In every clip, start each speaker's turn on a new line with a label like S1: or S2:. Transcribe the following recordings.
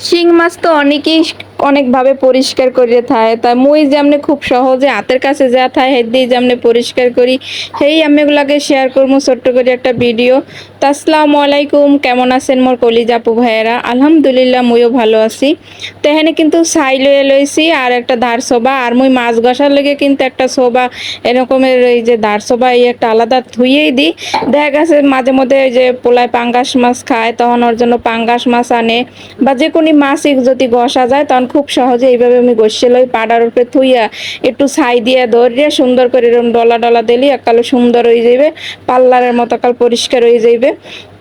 S1: শিং মাছ তো অনেকেই অনেকভাবে পরিষ্কার করে থায়। তা মুই যেমনি খুব সহজে হাতের কাছে যা থায় দিয়ে যেমনি পরিষ্কার করি সেই আমি এগুলাকে শেয়ার করব ছোট্ট করে একটা ভিডিও তা আসসালামু আলাইকুম, কেমন আছেন মোর কলিজাপু ভাইয়েরা? আলহামদুলিল্লাহ, মুইও ভালো আছি। তো এখানে কিন্তু ছাই লয়ে লইছি আর একটা ধার সোবা আর মুই মাছ ঘষার লেগে কিন্তু একটা সোবা এরকমের এই যে ধার সোবা এই একটা আলাদা ধুইয়েই দিই। দেখা গেছে মাঝে মধ্যে ওই যে পোলায় পাঙ্গাস মাছ খায়, তখন ওর জন্য পাঙ্গাস মাছ আনে, বা যে কোনো মাছই যদি ঘষা যায়, তখন খুব সহজে এইভাবে আমি ঘষে লই পাড়ার উপরে থুইয়া একটু ছাই দিয়া ধরিয়া সুন্দর করে এরকম ডলা ডলা দিলি কালো সুন্দর হয়ে যাইবে পার্লারের মতো কাল পরিষ্কার হয়ে যাবে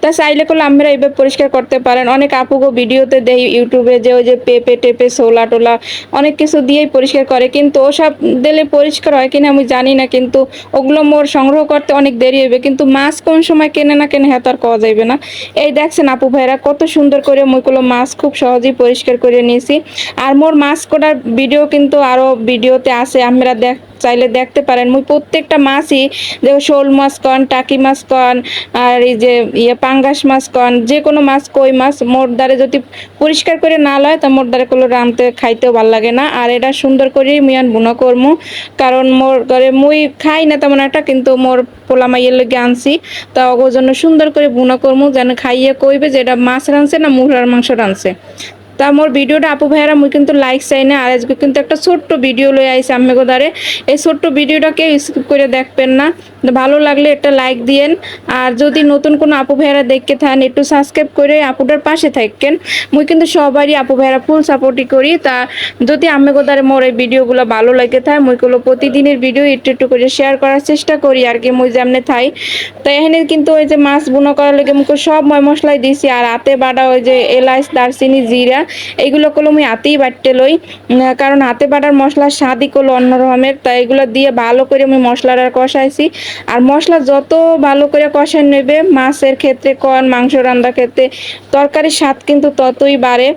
S1: তা চাইলে করলে আমরা এইভাবে পরিষ্কার করতে পারেন। অনেক আপুগো ভিডিওতে দেই ইউটিউবে যে ওই যে পেপে টেপে সোলা টোলা অনেক কিছু দিয়েই পরিষ্কার করে। কিন্তু ওসব দিলে পরিষ্কার হয় কিনা আমি জানি না, কিন্তু ওগুলো মোর সংগ্রহ করতে অনেক দেরি হবে কিন্তু মাছ কোন সময় কেনে না কেনে হ্যাঁ তো আর পাওয়া যাবে না। এই দেখছেন আপু ভাইরা, কত সুন্দর করে মুইগুলো মাছ খুব সহজেই পরিষ্কার করে নিয়েছি। আর মোর মাছ কটার ভিডিও কিন্তু আরও ভিডিওতে আছে আমরা দেখ চাইলে দেখতে পারেন। মুই প্রত্যেকটা মাছই যে শোল মাছ কন, টাকি মাছ কন, আর এই যে ইয়ে পাঙ্গাস মাছ কন, যে কোনো মাছ, কই মাছ, মোর দ্বারে যদি পরিষ্কার করে না লয়, তা মোর দ্বারে কোনো রাঁধতে, খাইতেও ভালো লাগে না। আর এটা সুন্দর করেই মুই বুনো করমু। কারণ মোর ঘরে মুই খাই না তেমন একটা, কিন্তু মোর পোলা মাইয়ের লগে আনছি। তা ওগো জন্য সুন্দর করে বুনো করমু, যেন খাইয়ে কইবে যে এটা মাছ রাঁধছে না মুরার মাংস রাঁধছে। তা মোর ভিডিওটা আপু ভাইয়ারা মুই কিন্তু লাইক চাই না, আর আজকে কিন্তু একটা ছোট্ট ভিডিও লয়ে আইসি আমি গোদারে এই ছোট্ট ভিডিওটা কেউ স্কিপ করে দেখবেন না। ভালো লাগলে একটা লাইক দিয়েন। আর যদি নতুন কোনো আপু ভাইয়ারা দেখতে থান একটু সাবস্ক্রাইব করে আপুটার পাশে থাকেন। মুই কিন্তু সবারই আপু ভাইয়ারা ফুল সাপোর্টই করি। তা যদি আমি গোদারে মোর এই ভিডিওগুলো ভালো লাগে থাকে মুইগুলো প্রতিদিনের ভিডিও একটু একটু করে শেয়ার করার চেষ্টা করি। আর কি মুই যেমনে থাই। তো এখানে কিন্তু ওই যে মাছ বুনো করার লেগে মুখে সব ময় মশলাই দিছি। আর হাতে বাটা ওই যে এলাচ, দারচিনি, জিরা এইগুলো করল আমি হাতেই বাটতে লই। কারণ হাতে বাটার মশলার স্বাদই করল অন্য রকমের। তাই এগুলো দিয়ে ভালো করে আমি মশলাটা কষাইছি। আর মশলা যত ভালো করে কষাই নেবে, মাছের ক্ষেত্রে কন, মাংস রান্নার ক্ষেত্রে তরকারির স্বাদ কিন্তু ততই বাড়ে।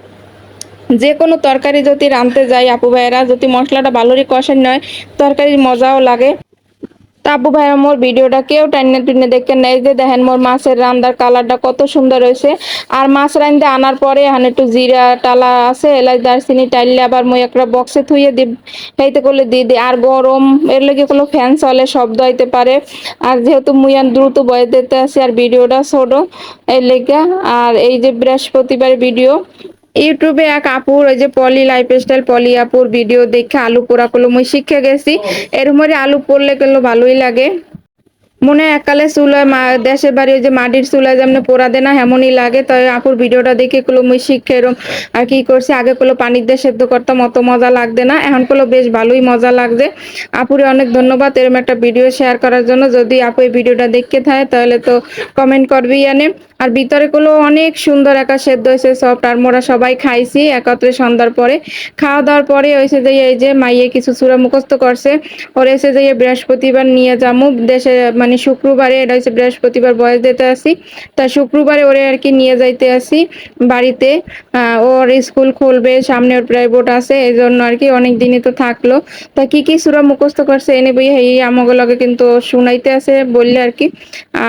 S1: যে কোনো তরকারি যদি রাঁধতে যাই আপু ভাইয়েরা, যদি মশলাটা ভালোরই কষাই নয়, তরকারির মজাও লাগে। তাবু ভাই মোর ভিডিওটা কেউ টাইনে টুনে দেখে নেই যে দেখেন মোর মাছের রান্দার কালারটা কত সুন্দর হয়েছে। আর মাছ রান্ধতে আনার পরে এখানে একটু জিরা টালা আছে, এলাচ, দারচিনি টাইলে আবার মই একটা বক্সে থুইয়ে দি খাইতে করলে দিয়ে দিই। আর গরম, এর লেগে কোনো ফ্যান চলে, শব্দ হইতে পারে। আর যেহেতু মুইয়ান দ্রুত বয়ে দিতে আসি আর ভিডিওটা ছোট, এর লেগে। আর এই যে বৃহস্পতিবার ভিডিও ইউটিউবে এক আপুর, ওই যে পলি লাইফ স্টাইল পলি আপুর ভিডিও দেখে আলু পোড়া করল। মুই শিখে গেছি। এর মধ্যে আলু পড়লে গেলো ভালোই লাগে। মনে এককালে চুলায় মা, দেশের বাড়ি যে মাটির চুলায় যেমন পোড়া দেয় না এমনই লাগে। তাই আপুর ভিডিওটা দেখে কলো মুই শিখে এরম আর কি করছি? আগে কলো পানির দিয়ে সেদ্ধ করতাম অত মজা লাগবে না। এখন কলো বেশ ভালোই মজা লাগছে। আপুরে অনেক ধন্যবাদ এরম একটা ভিডিও শেয়ার করার জন্য। যদি আপু এই ভিডিওটা দেখতে থাকে, তাহলে তো কমেন্ট করবি আনে আর ভিতরে গুলো অনেক সুন্দর একা সেদ্ধ হয়েছে সফট আর মোরা সবাই খাইছি, একত্রে সন্ধ্যার পরে। খাওয়া দাওয়ার পরে হয়েছে যে, এই যে মাইয়ে কিছু চূড়া মুখস্থ করছে। ওর এসে যে বৃহস্পতিবার নিয়ে যামু, দেশে মানে শুক্রবারে, এটা হচ্ছে বৃহস্পতিবার বয়স দিতে আসি, তা শুক্রবারে ওরে আর কি নিয়ে যাইতে আসি বাড়িতে। ওর স্কুল খুলবে, সামনে ওর প্রাইভেট আছে এই জন্য আর কি অনেক দিনই তো থাকল। তা কি কি সুরা মুখস্থ করছে? এনে বই এই আমাগুলোকে কিন্তু শুনাইতে আছে বললে আর কি।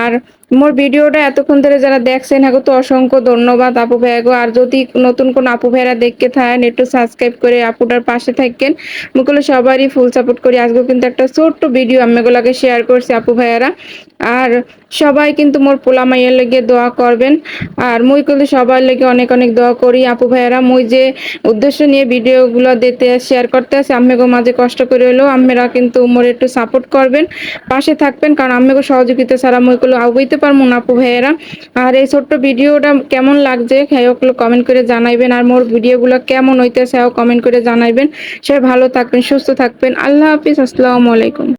S1: আর মোর ভিডিওটা এতক্ষণ ধরে যারা দেখছেন হ্যাঁ তো অসংখ্য ধন্যবাদ আপু ভাইগো আর যদি নতুন কোন আপু ভাইরা দেখতে থাকেন, একটু সাবস্ক্রাইব করে আপুটার পাশে থাকেন। মুগুলো সবারই ফুল সাপোর্ট করি। আজকে কিন্তু একটা ছোট্ট ভিডিও আমি এগুলোকে শেয়ার করছি আপু ভাইয়ারা। আর সবাই কিন্তু মোর পোলা মাইয়ের লেগে দোয়া করবেন। আর মুই কিন্তু সবার লেগে অনেক অনেক দোয়া করি। আপু ভাইয়েরা, মুই যে উদ্দেশ্য নিয়ে ভিডিওগুলো দিতে শেয়ার করতে আসি, আম্মেগো মাঝে কষ্ট করে হলেও আম্মেরা কিন্তু মোর একটু সাপোর্ট করবেন, পাশে থাকবেন। কারণ আম্মেগো সহযোগিতা ছাড়া মুই মুইগুলো আগুইতে পারব না, আপু ভাইয়েরা। আর এই ছোট্ট ভিডিওটা কেমন লাগছে ওগুলো কমেন্ট করে জানাইবেন। আর মোর ভিডিওগুলো কেমন হইতেছে কমেন্ট করে জানাইবেন। সবাই ভালো থাকবেন, সুস্থ থাকবেন। আল্লাহ হাফিজ, আসসালামু আলাইকুম।